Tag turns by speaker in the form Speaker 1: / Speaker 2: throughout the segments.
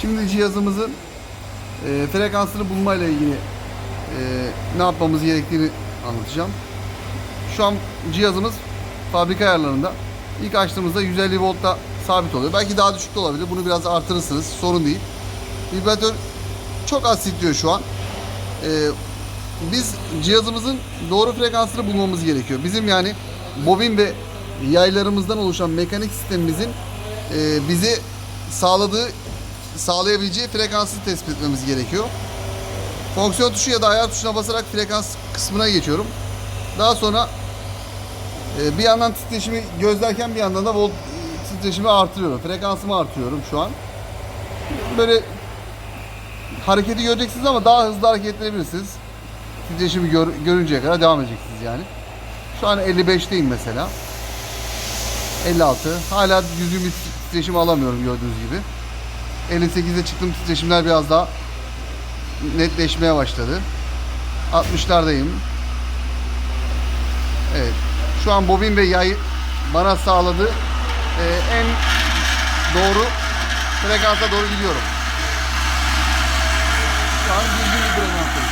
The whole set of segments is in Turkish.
Speaker 1: Şimdi cihazımızın e, frekansını bulmayla ilgili e, ne yapmamız gerektiğini anlatacağım. Şu an cihazımız fabrika ayarlarında. İlk açtığımızda 150 voltta sabit oluyor. Belki daha düşük de olabilir. Bunu biraz artırırsınız. Sorun değil. Vibratör çok az titriyor şu an. Ee, biz cihazımızın doğru frekansını bulmamız gerekiyor. Bizim yani bobin ve yaylarımızdan oluşan mekanik sistemimizin e, bize sağladığı sağlayabileceği frekansı tespit etmemiz gerekiyor. Fonksiyon tuşu ya da ayar tuşuna basarak frekans kısmına geçiyorum. Daha sonra e, bir yandan titreşimi gözlerken bir yandan da volt titreşimi artırıyorum. Frekansımı artırıyorum şu an. Böyle hareketi göreceksiniz ama daha hızlı hareket edebilirsiniz. Titreşimi gör, görünceye kadar devam edeceksiniz yani. Şu an 55'teyim mesela. 56. Hala düzgün bir titreşim alamıyorum gördüğünüz gibi. 58'e çıktım titreşimler biraz daha netleşmeye başladı. 60'lardayım. Evet. Şu an bobin ve yay bana sağladığı e, en doğru frekansa doğru gidiyorum. Şu an düzgün bir frekanstayım.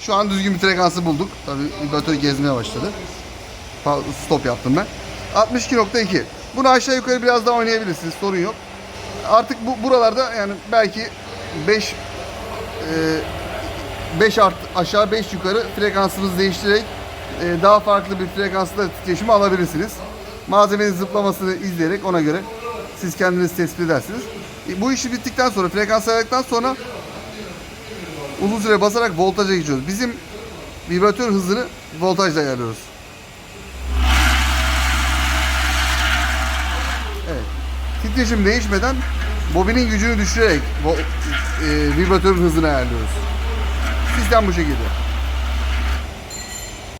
Speaker 1: Şu an düzgün bir frekansı bulduk. Tabii vibratör gezmeye başladı. Stop yaptım ben. 62.2. Bunu aşağı yukarı biraz daha oynayabilirsiniz. Sorun yok. Artık bu buralarda yani belki 5 5 art aşağı 5 yukarı frekansınızı değiştirerek e, daha farklı bir frekansla titreşimi alabilirsiniz. Malzemenin zıplamasını izleyerek ona göre siz kendiniz tespit edersiniz. E, bu işi bittikten sonra frekans ayarladıktan sonra uzun süre basarak voltaja geçiyoruz. Bizim vibratör hızını voltajla ayarlıyoruz. Evet. Titreşim değişmeden bobinin gücünü düşürerek vo- e, vibratörün hızını ayarlıyoruz. Sistem bu şekilde.